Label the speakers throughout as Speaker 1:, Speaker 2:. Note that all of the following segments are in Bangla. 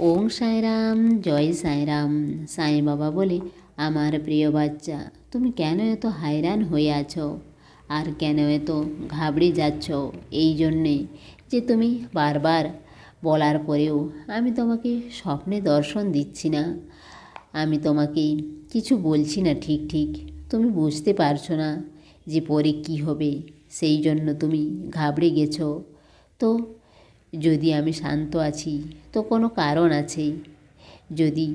Speaker 1: ওং সাইরাম, জয় সাইরাম। সাই বাবা বলে, আমার প্রিয় বাচ্চা, তুমি কেন এত হায়রান হয়ে আছো? আর কেন এত ঘাবড়ে যাচ্ছ এই জন্যে যে তুমি বারবার বলার পরেও আমি তোমাকে স্বপ্নে দর্শন দিচ্ছি না? আমি তোমাকে কিছু বলছি না ঠিক ঠিক। তুমি বুঝতে পারছ না যে পরে কি হবে? সেই জন্য তুমি ঘাবড়ে গেছো। তো যদি আমি শান্ত আছি, তো কোনো কারণ আছে যদি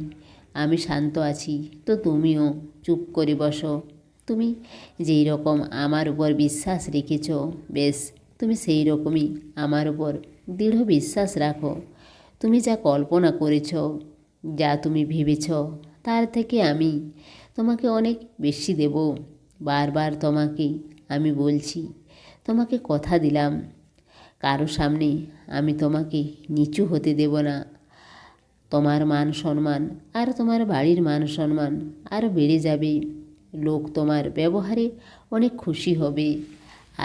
Speaker 1: আমি শান্ত আছি, তো তুমিও চুপ করে বসো। তুমি যেই রকম আমার উপর বিশ্বাস রেখেছ, বেশ, তুমি সেই রকমই আমার উপর দৃঢ় বিশ্বাস রাখো। তুমি যা কল্পনা করেছ, যা তুমি ভেবেছ, তার থেকে আমি তোমাকে অনেক বেশি দেব। বারবার তোমাকে আমি বলছি, তোমাকে কথা দিলাম কারও সামনে আমি তোমাকে নিচু হতে দেব না। তোমার মান সম্মান আর তোমার বাড়ির মান সম্মান আরও বেড়ে যাবে। লোক তোমার ব্যবহারে অনেক খুশি হবে।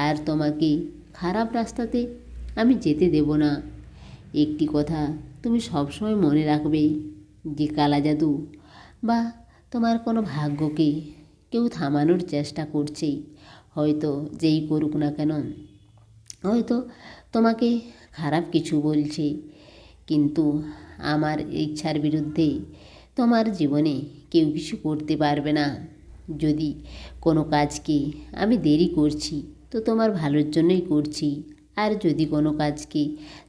Speaker 1: আর তোমাকে খারাপ রাস্তাতে আমি যেতে দেব না। একটি কথা তুমি সবসময় মনে রাখবে, যে কালা জাদু বা তোমার কোনো ভাগ্যকে কেউ থামানোর চেষ্টা করছে। হয়তো যেই করুক না কেন, হয়তো তোমাকে খারাপ কিছু বলছে, কিন্তু আমার ইচ্ছার বিরুদ্ধে তোমার জীবনে কেউ কিছু করতে পারবে না। যদি কোনো কাজকে আমি দেরি করছি, তো তোমার ভালোর জন্যই করছি। আর যদি কোনো কাজকে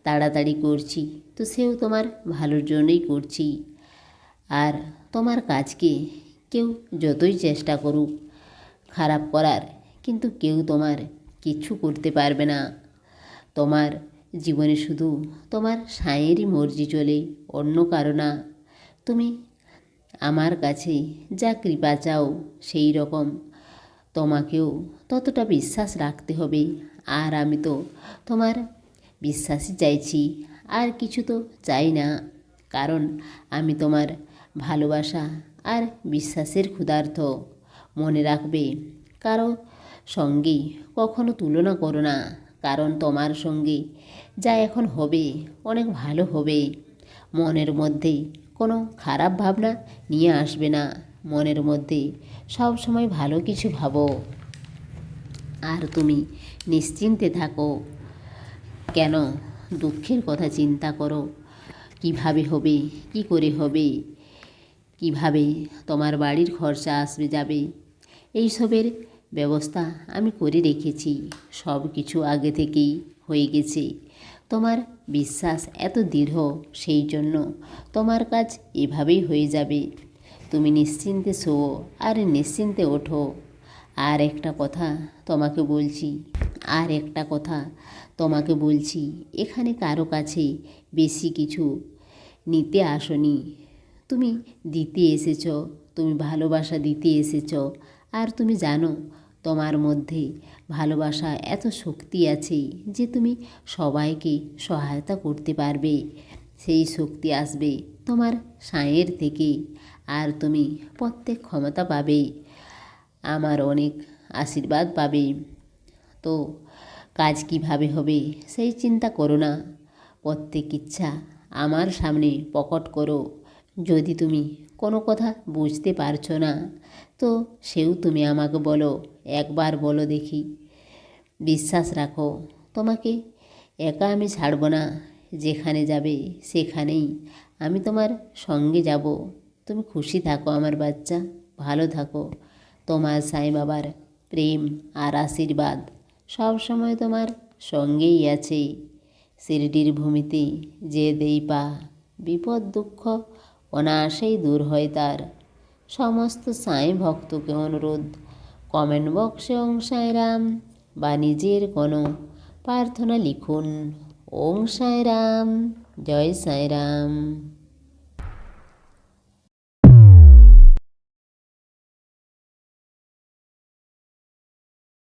Speaker 1: তাড়াতাড়ি করছি, তো সেও তোমার ভালোর জন্যই করছি। আর তোমার কাজকে কেউ যতই চেষ্টা করুক, খারাপ করার, কিন্তু কেউ তোমার কিছু করতে পারবে না। তোমার জীবনে শুধু তোমার সাঁয়েরই মর্জি চলে, অন্য কারও না। তুমি আমার কাছে যা কৃপা চাও সেই রকম। তোমাকেও ততটা বিশ্বাস রাখতে হবে। আর আমি তো তোমার বিশ্বাসই চাইছি, আর কিছু তো চাই না। কারণ আমি তোমার ভালোবাসা আর বিশ্বাসের ক্ষুধার্থ মনে রাখবে, কারও সঙ্গে কখনো তুলনা করো না। কারণ তোমার সঙ্গে যা এখন হবে, অনেক ভালো হবে। মনের মধ্যে কোনো খারাপ ভাবনা নিয়ে আসবে না। মনের মধ্যে সব সময় ভালো কিছু ভাবো। আর তুমি নিশ্চিন্তে থাকো। কেন? দুঃখের কথা চিন্তা করো। কীভাবে হবে? কি করে হবে? কীভাবে তোমার বাড়ির খরচা আসবে যাবে? এইসবের ব্যবস্থা আমি করে রেখেছি। সব কিছু আগে থেকেই হয়ে গেছে। তোমার বিশ্বাস এত দৃঢ়, সেই জন্য তোমার কাজ এভাবেই হয়ে যাবে। তুমি নিশ্চিন্তে শোও আর নিশ্চিন্তে ওঠো। আর একটা কথা তোমাকে বলছি, আর একটা কথা তোমাকে বলছি, এখানে কারও কাছে বেশি কিছু নিতে আসনি। তুমি দিতে এসেছ, তুমি ভালোবাসা দিতে এসেছ আর তুমি জানো, তোমার মধ্যে ভালোবাসা এত শক্তি আছে যে তুমি সবাইকে সহায়তা করতে পারবে। সেই শক্তি আসবে তোমার সাঁয়ের থেকে আর তুমি প্রত্যেক ক্ষমতা পাবে। আমার অনেক আশীর্বাদ পাবে। তো কাজ কীভাবে হবে সেই চিন্তা করো না। প্রত্যেক ইচ্ছা আমার সামনে প্রকট করো। যদি তুমি কোনো কথা বুঝতে পারছ না, তো সেও তুমি আমাকে বলো, একবার বলো দেখি। বিশ্বাস রাখো, তোমাকে একা আমি ছাড়বো না, যেখানে যাবে সেখানেই আমি তোমার সঙ্গে যাব। তুমি খুশি থাকো আমার বাচ্চা, ভালো থাকো। তোমার সাই বাবার প্রেম আর আশীর্বাদ সবসময় তোমার সঙ্গেই আছে। শিরডির ভূমিতে যে দেই পা, বিপদ দুঃখ অনায়াসেই দূর হয় তার। সমস্ত সাঁই ভক্তকে অনুরোধ কমেন্ট বক্সে ওং সাঁইরাম বা নিজের কোনো প্রার্থনা লিখুন, ওং সাঁইরাম জয় সাঁইরাম